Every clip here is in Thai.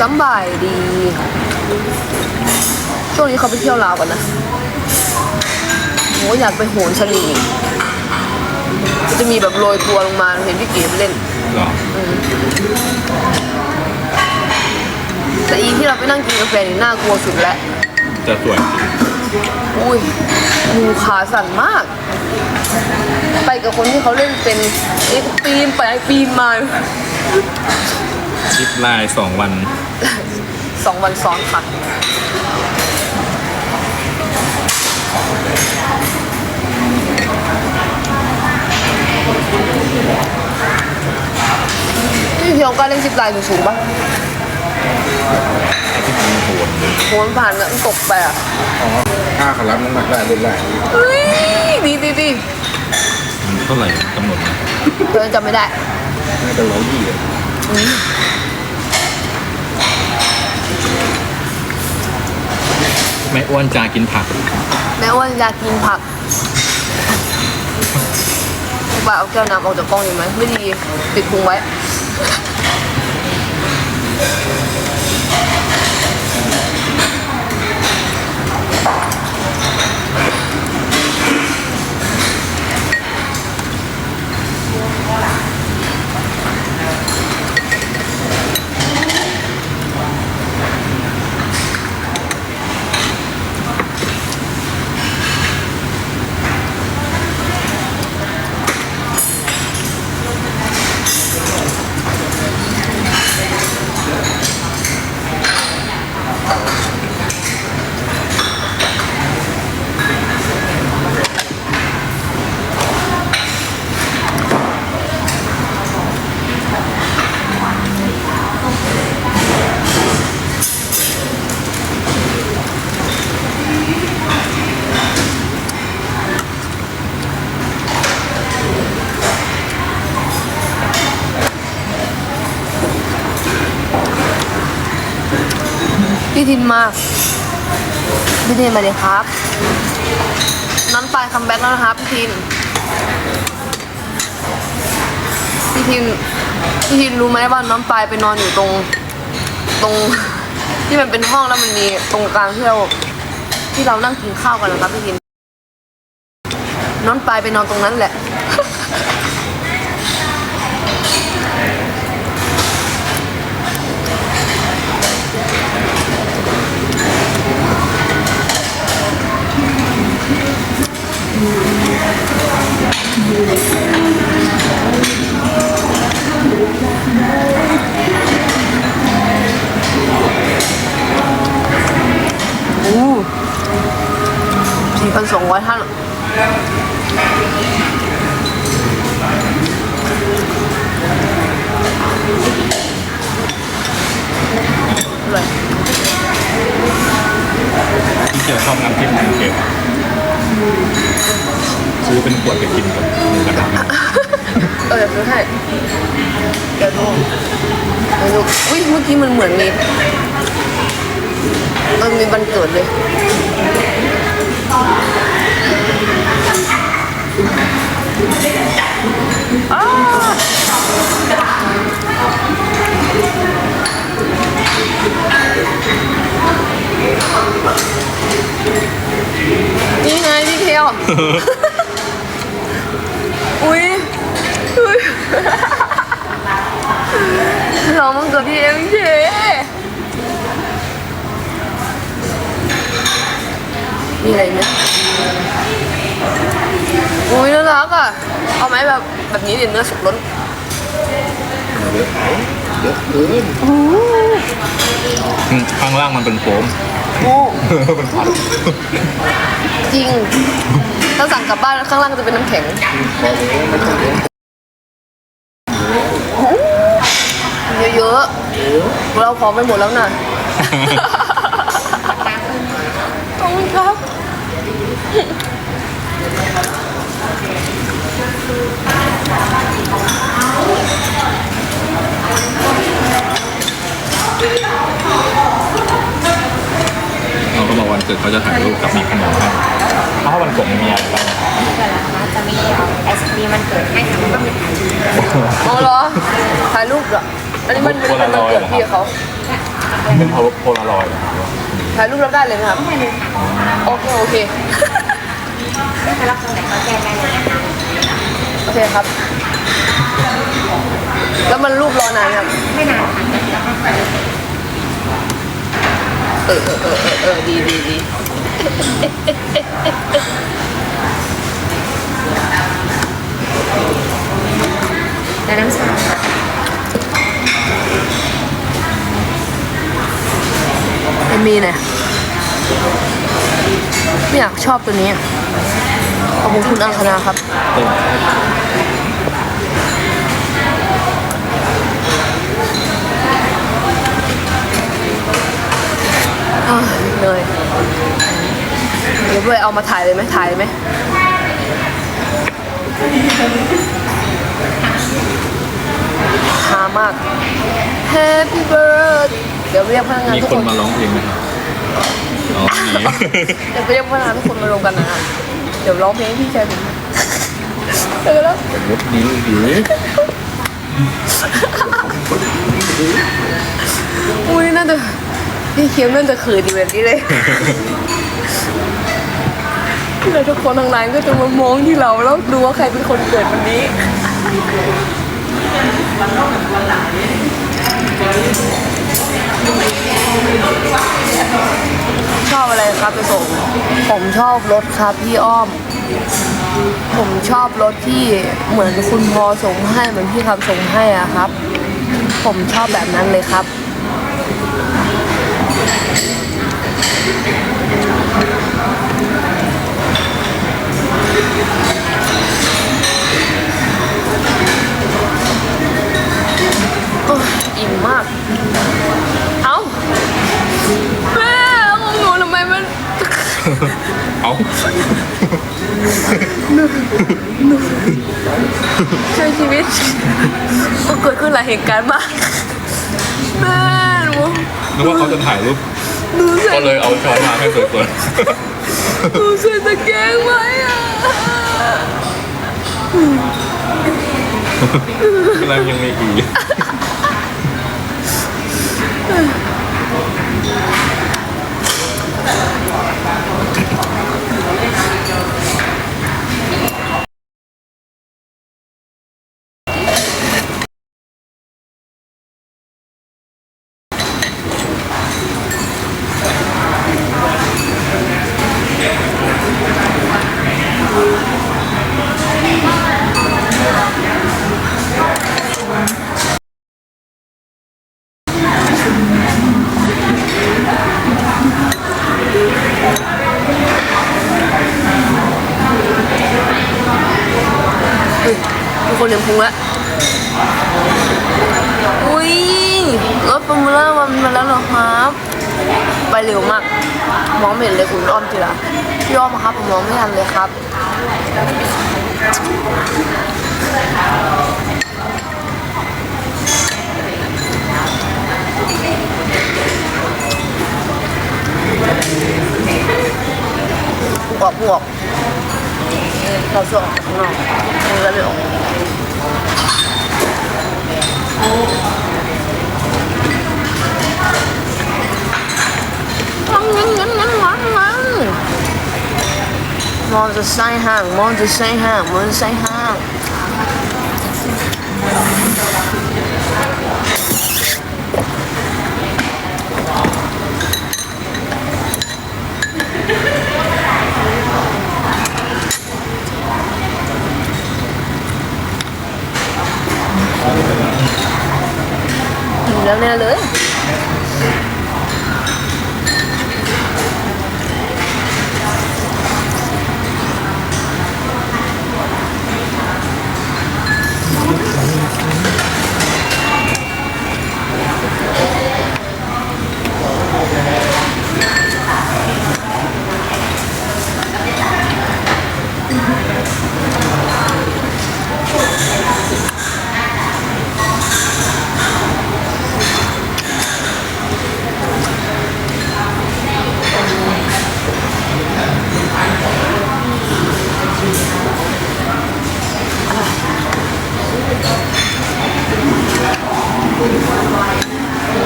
สำบายดี ช่วงนี้เขาไปเที่ยวลาวกันนะโหอยากไปโหนสลิงอีกมันจะมีแบบโรยตัวลงมาเห็นพี่เก๋ไปเล่นเหรอแต่อีที่เราไปนั่งกินกาแฟนี่น่ากลัวสุดแล้วจะสวยจริงอุ้ยงูขาสั่นมาก ไปกับคนที่เขาเล่นเป็นเอ็กปีนไปปีนมา ชิปไลน์สองวัน สองวันซ้อนค่ะนี่เที่ยวการเล่นซิปไลน์สูงๆปะที่มันโหดโหนผ่านแล้วตกไปอะอ๋อถ้าเขารับน้ำหนักได้เล่นได้เฮ้ยดีดีดีมันเท่าไหร่กำหนดนะเดี๋ยวจำไม่ได้ น่าจะร้อยยี่อะ ไม่อ้วนจากินผักแม้ว่าอยากกินผักบ่าเอาแก้วน้ำออกจากกล้องอยู่ไหมไม่ดีติดพุงไว้ พี่ทินมาพี่ทินมาเลยครับ น้ำปลายคัมแบ็กแล้วนะครับพี่ทิน พี่ทิน พี่ทินรู้ไหมว่าน้ำปลายไปนอนอยู่ตรง ตรงที่มันเป็นห้องแล้วมันมีตรงกลางที่เราที่เรานั่งกินข้าวกันนะครับพี่ทิน น้องปลายไปนอนตรงนั้นแหละ ที่เจอชอบน้ำจิ้มมันเก็บซื้อเป็นขวดไปกินกับหมูกระทะเออเดี๋ยวซื้อให้เดี๋ยวดูเดี๋ยวดูอุ้ยเมื่อกี้มันเหมือนมีมันมีบันเกิดเลยอ้า ไงพี่เทียวอุ้ยอุ้ยเรามันเกิดที่เอ็มเจมีอะไรไหมอุ้ยน่ารักอะ เอาไหมแบบแบบนี้เดี๋ยวเนื้อสุกล้นเยอะเยอะเกินอืมข้างล่างมันเป็นโฟม โอ้มันพัดจริง ถ้าสั่งกลับบ้านข้างล่างจะเป็นน้ำแข็งเยอะๆเราพร้อมไปหมดแล้วน่ะขอบคุณครับ วันเกิดเขาจะถ่ายรูปกับมีขนมให้ถ้าวันเกิดมีอะไรบ้างเกิดแล้วนะจะมีเอาไอศครีมมันเกิดให้ค่ะมันก็มีถ่ายรูปอ๋อเหรอถ่ายรูปเหรออันนี้มันเป็นวันเกิดพี่เขาเป็นโพลารอยด์นะครับถ่ายรูปแล้วได้เลยไหมครับแค่นี้ค่ะโอเคโอเคไม่ไปรับตรงไหนก็แจ้งได้เลยนะคะโอเคครับ แล้วมันรูปรอนานครับ ไม่นานค่ะแล้วก็ เออเออเออเออเออดีดีดีแต่น้ำชาเอมีเนี่ยไม่อยากชอบตัวนี้ ขอบคุณคุณอังคณาครับ อ้าวเหนื่อยเดี๋ยวด้วยเอามาถ่ายเลยไหมถ่ายเลยไหมหามาก Happy birthday เดี๋ยวเรียกพนักงานมีทุกคคนนมาร้องเพลงไหมครับอ๋อมีเดี๋ยวไปเรียกพนักงานทุกคนมารวมกันนะเดี๋ยวร้องเพลงให้พี่ชายผมเจอแล้วสมมตินี้ดีอุ้ยน่าจะ พี่เคียมน่าจะขืนอยู่แบบนี้เลยแล้วทุกคนทางร้านก็จะมามองที่เราแล้วดูว่าใครเป็นคนเกิดวันนี้ชอบอะไรครับไปส่งผมชอบรถครับพี่อ้อม ผมชอบรถที่เหมือนคุณพอส่งให้เหมือนพี่คำส่งให้อะครับ ผมชอบแบบนั้นเลยครับ อ้ยอิ่มมาก เอ้าแม่ของหนูทำไมมัน เอ้าช่วยชีวิต ก็เกิดขึ้นหลายเหตุการณ์มากแม่ห นูนึกว่าเขาจะถ่ายรูปหนูใส่ก็เลยเอาช้อนมาให้สวยหนูใส่ตะแกรงไว้อะๆแล้วยังมีอีก มครับผมมองไม่ทันเลยครับบวกบวกเราส่งข้างนอกมันก็เลยออกงั้นงั้นงั้นงั้นงั้น งั้นมองจะใส่ห่างมองจะใส่ห่างมองจะใส่ห่างถึงแล้วแน่เลย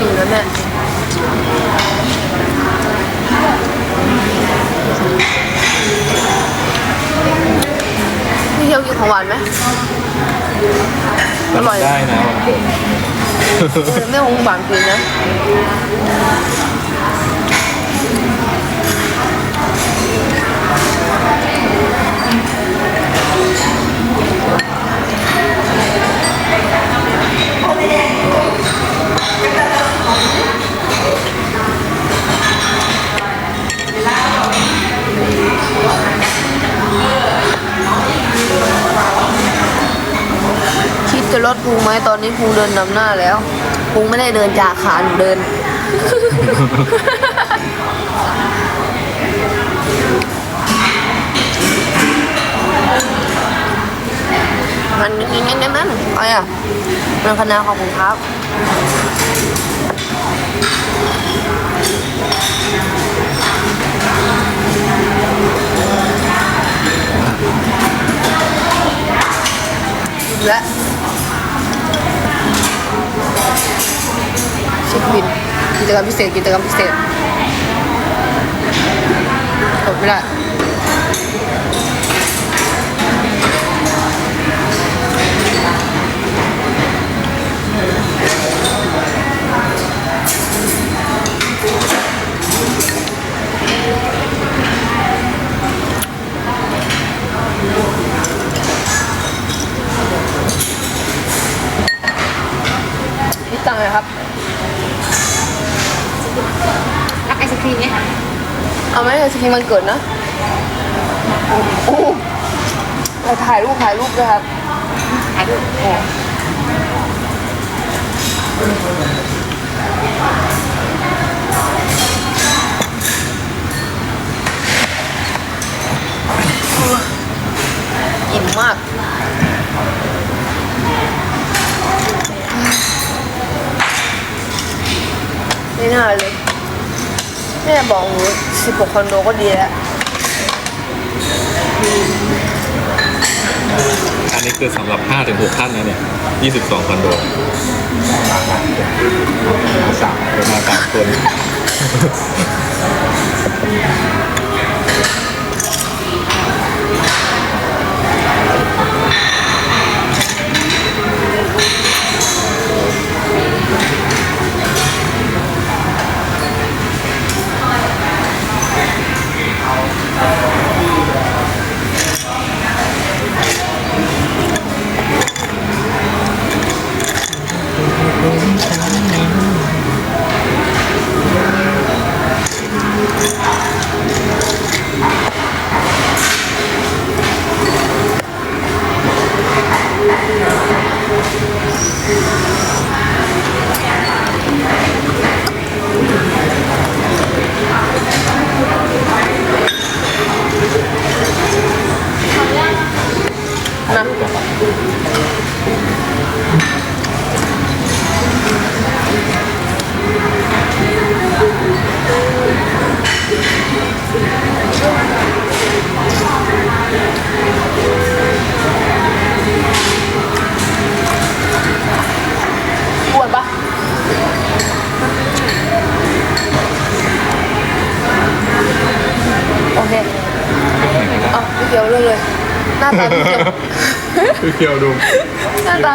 ถึงแล้วแน่ ของหวานไหมอร่อยได้นะวันเกิดเออไม่ของหวานกินนะ คิดจะลดพุงไหมตอนนี้พุงเดินนำหน้าแล้วพุงไม่ได้เดินจากขาหนูเดิน มันนี่นี่นี่นั่นอะไรอะมันคณะของผมครับและ ช็คบิน กิจกรรมพิเศษ กิจกรรมพิเศษกดไม่ได้ตังเลยครับ รับไอศครีมไหมคะเอาไหมไอศครีมมันเกิดนะโอ้โหเราถ่ายรูปถ่ายรูปด้วยครับถ่ายรูปโอ้อิ่มมากไม่น่าเลย แม่บอกหนูสิบหกคอนโดก็ดีแล้วอันนี้คือสำหรับ5ถึง6ท่านนะเนี่ย22คอนโดสามมาสามคน นะอ้วนปะโอเคเอาไม่เกี่ยวเรื่องเลย หน้าตาไม่เกี่ยวคือเคียวดูหน้าตา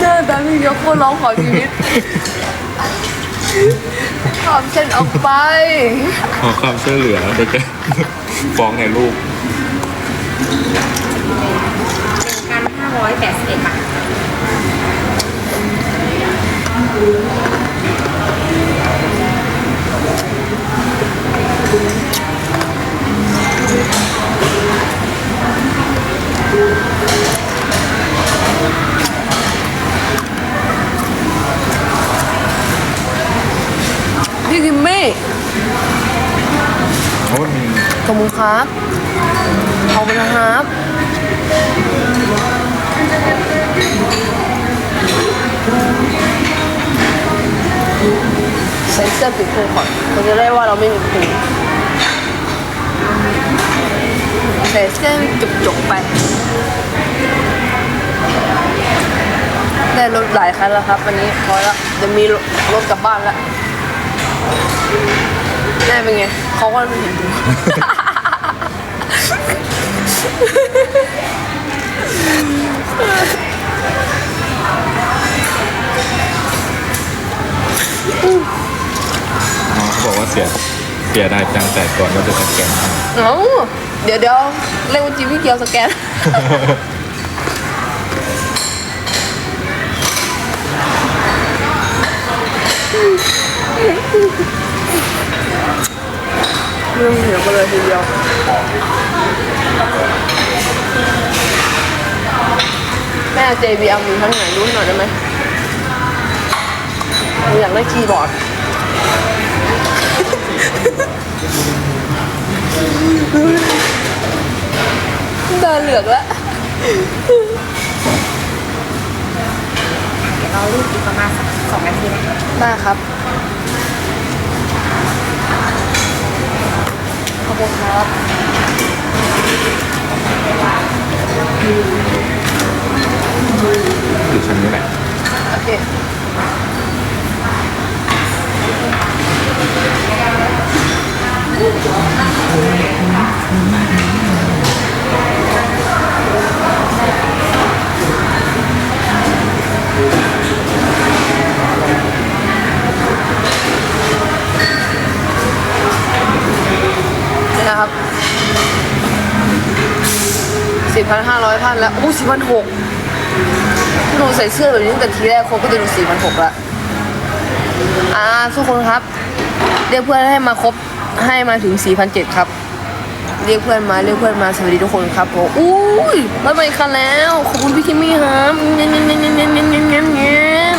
หน้าตาพี่เดียวโคตรร้องขอชีวิตขอบฉันออกไป ขอความช่วยเหลือโดยแกฟ้องในรูปเป็นการห้าร้อยแปดสิบเอ็ดบาท พี่กิมมี่เพราะมันมีขอบคุณครับขอบคุณนะครับใส่เสื้อปิดพุงก่อนเขาจะได้ว่าเราไม่มีพุงใส่เสื้อจุกๆไป ได้รถหลายคันแล้วครับ วันนี้พอแล้วจะมีรถกลับบ้านแล้วแม่เป็นไงเขาก็ไม่เห็นดูอ๋อเขาบอกว่าเสียเสียดายจังแต่ก่อนว่าจะสแกนให้ เอ้าเดี๋ยวเดี๋ยวเลขบัญชีพี่เกียวสแกน เรื่องเหนียวกันเลยทีเดียวแม่ JBL มีทั้งไหนรุ่นหน่อยได้ไหมอยากได้คีย์บอร์ดตาเหลือกแล้วเดี๋ยวเราลูกอีกประมาณสัก สองนาทีนะได้ครับขอบคุณครับอยู่ชั้นนี้แหละ โอเค อยพันแล้วอู้สี่พันหกหนูใส่เสื้อแบบนี้ตั้งแต่ทีแรกครบก็จะดูสี่พันหกละอ่าทุกคนครับ เรียกเพื่อนให้มาครบให้มาถึงสี่พันเจ็ดครับ เรียกเพื่อนมาเรียกเพื่อนมาสวัสดีทุกคนครับผมอู้ยรถไปคันแล้วขอบคุณพี่คิมมี่ครับเงี้ยเงี้ยเงี้ยเงี้ยเงี้ยเงี้ยเงี้ย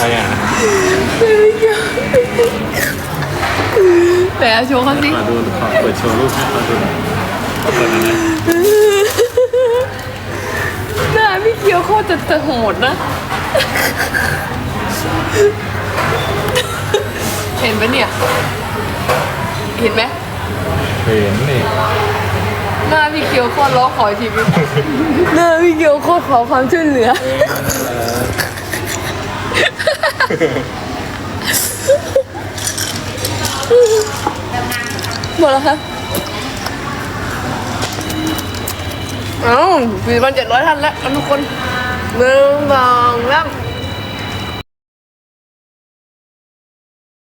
อะไรอะ ไรอะแต่โชว์เขาสิมาดูขอเปิดโชว์รูปให้เขาดูหน่อยเปิดอะไรหน้าพี่เกียวโคตรจะจะโหดนะ เห็นปะเนี่ย เห็นไหมเห็นนี่หน้าพี่เกียวโคตรร้องขอชีวิต หน้าพี่เกียวโคตรขอความช่วยเหลือ หมดแล้วครับเอ้าสี่พันเจ็ดร้อยท่านแล้วทุกคนหนึ่งสองสาม